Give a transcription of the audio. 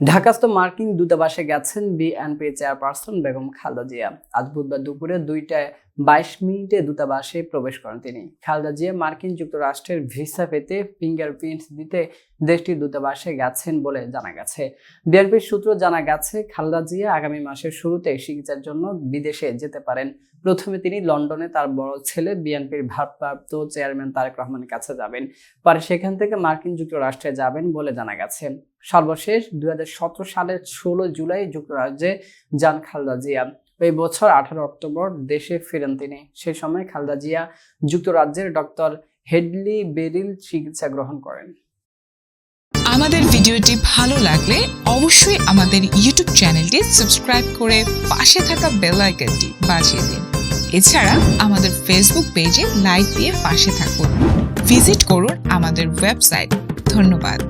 ঢাকাস্থ মার্কিন দূতাবাসে গেছেন বিএনপি চেয়ারপারসন বেগম খালেদা জিয়া। আজ বুধবার দুপুরে দুইটায় বাইশ মিনিটে দূতাবাসে প্রবেশ করেন তিনি। খালেদা জিয়া মার্কিন যুক্তরাষ্ট্রের ভিসা পেতে ফিঙ্গারপ্রিন্ট দিতে দেশটির দূতাবাসে গেছেন বলে জানা গেছে। বিএনপির সূত্র জানা গেছে, খালেদা জিয়া আগামী মাসের শুরুতে চিকিৎসার জন্য বিদেশে যেতে পারেন। প্রথমে তিনি লন্ডনে তার বড় ছেলে বিএনপির ভারপ্রাপ্ত চেয়ারম্যান তারেক রহমানের কাছে যাবেন। পরে সেখান থেকে মার্কিন যুক্তরাষ্ট্রে যাবেন বলে জানা গেছে। সর্বশেষ দু হাজার সতেরো সালের ষোলো জুলাই যুক্তরাজ্যে যান খালদা জিয়া। এই বছর আঠারো অক্টোবর দেশে ফেরেন তিনি। সেই সময় খালদা জিয়া যুক্তরাজ্যের ডক্টর হেডলি বেরিল চিকিৎসা গ্রহণ করেন। আমাদের ভিডিওটি ভালো লাগলে অবশ্যই আমাদের ইউটিউব চ্যানেলটি সাবস্ক্রাইব করে পাশে থাকা বেল আইকনটি বাজিয়ে দিন। এছাড়া আমাদের ফেসবুক পেজে লাইক দিয়ে পাশে থাকুন। ভিজিট করুন আমাদের ওয়েবসাইট। ধন্যবাদ।